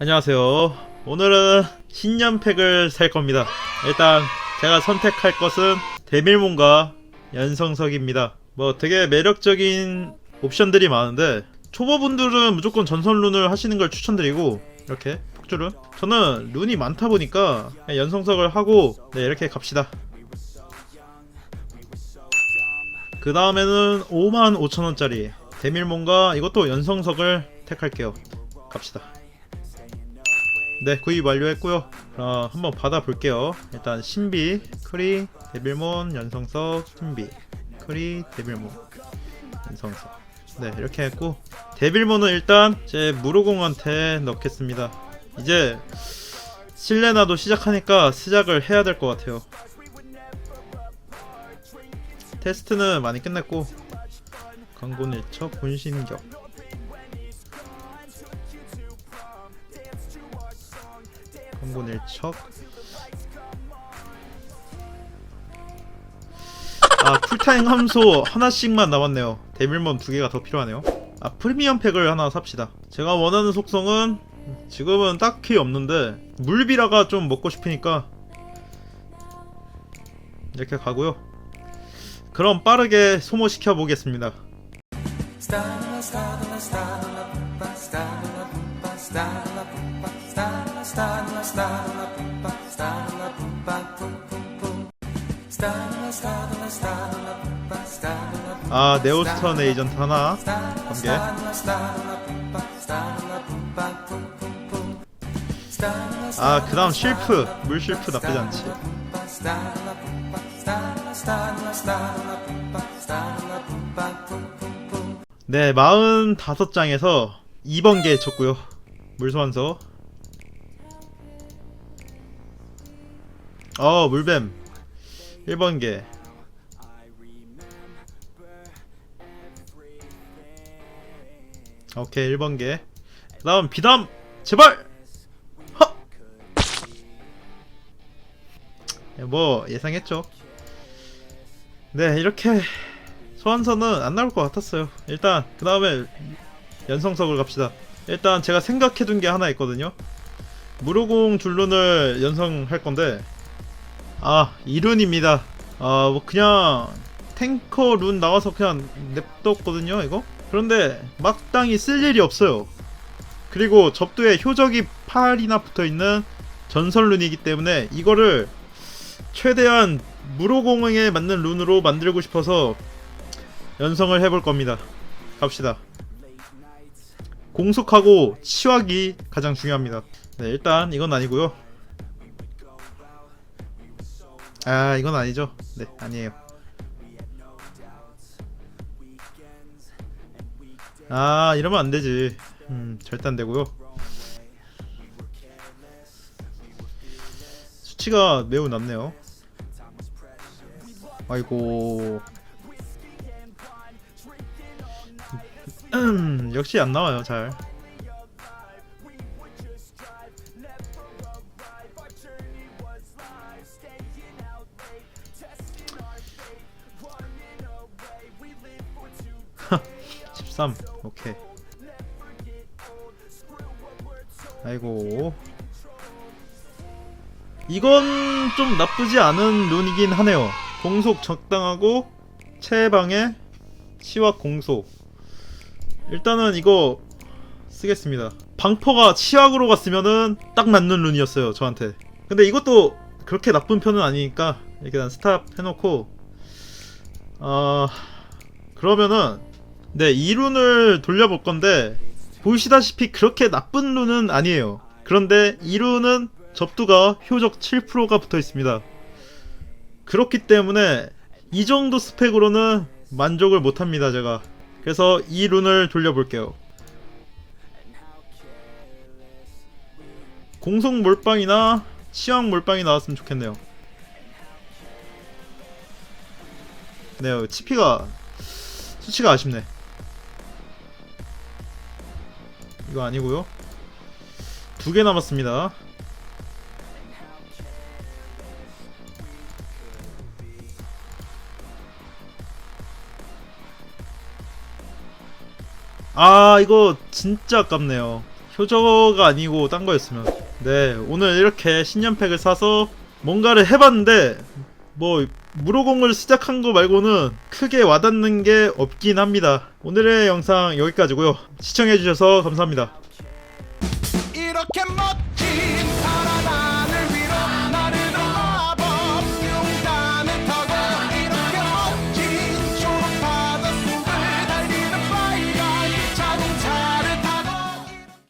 안녕하세요. 오늘은 신년팩을 살 겁니다. 일단 제가 선택할 것은 데밀몬과 연성석입니다. 뭐 되게 매력적인 옵션들이 많은데 초보분들은 무조건 전선 룬을 하시는 걸 추천드리고 이렇게 폭주룬 저는 룬이 많다 보니까 연성석을 하고 네 이렇게 갑시다. 그 다음에는 55,000원짜리 데밀몬과 이것도 연성석을 택할게요. 갑시다. 네, 구입 완료했고요. 어, 한번 받아볼게요. 일단 신비, 크리, 데빌몬, 연성석, 신비, 크리, 데빌몬, 연성석. 네, 이렇게 했고 데빌몬은 일단 제 무로공한테 넣겠습니다. 이제 실레나도 시작하니까 시작을 해야 될 것 같아요. 테스트는 많이 끝냈고 강군일척, 분신격 강군일척. 아 풀타임 함소 하나씩만 남았네요. 데빌몬 두 개가 더 필요하네요. 아 프리미엄 팩을 하나 삽시다. 제가 원하는 속성은 지금은 딱히 없는데 물비라가 좀 먹고 싶으니까 이렇게 가고요. 그럼 빠르게 소모시켜 보겠습니다 아 네오스턴 에이전트 하나? 관계? 아 그다음 실프. 물 실프 나쁘지 않지. 네 45장에서 2번 개 쳤고요. 물소환서 어 물뱀. 1번 개. 오케이 1번 개. 다음 비담. 제발! 뭐 예상했죠? 네 이렇게 소환서는 안 나올 것 같았어요. 일단 그 다음에 연성석을 갑시다. 일단 제가 생각해둔 게 하나 있거든요. 무로공 줄룬을 연성할 건데 아 이룬입니다. 아 뭐 그냥 탱커 룬 나와서 그냥 냅뒀거든요 이거? 그런데 막당히 쓸 일이 없어요. 그리고 접두에 효적이 8이나 붙어있는 전설 룬이기 때문에 이거를 최대한 무로공에 맞는 룬으로 만들고 싶어서 연성을 해볼 겁니다. 갑시다. 공속하고 치확이 가장 중요합니다. 네 일단 이건 아니고요 아 이건 아니죠. 네 아니에요. 아 이러면 안 되지. 음 절대 안 되고요. 수치가 매우 낮네요. 아이고. 음, 역시 안 나와요 잘 13 오케이. 아이고. 이건 좀 나쁘지 않은 룬이긴 하네요. 공속 적당하고 체방에 치확 공속 일단은 이거 쓰겠습니다. 방퍼가 치확으로 갔으면은 딱 맞는 룬이었어요 저한테. 근데 이것도 그렇게 나쁜 편은 아니니까 일단 스탑 해놓고 어 그러면은 네, 이 룬을 돌려볼 건데 보시다시피 그렇게 나쁜 룬은 아니에요. 그런데 이 룬은 접두가 효적 7%가 붙어 있습니다. 그렇기 때문에 이 정도 스펙으로는 만족을 못 합니다, 제가. 그래서 이 룬을 돌려볼게요. 공속 몰빵이나 치왕 몰빵이 나왔으면 좋겠네요. 네, 치피가 수치가 아쉽네. 이거 아니고요. 두 개 남았습니다. 아 이거 진짜 아깝네요. 효저가 아니고 딴 거였으면. 네 오늘 이렇게 신년팩을 사서 뭔가를 해봤는데 뭐 무로공을 시작한 거 말고는 크게 와닿는 게 없긴 합니다. 오늘의 영상 여기까지고요. 시청해주셔서 감사합니다.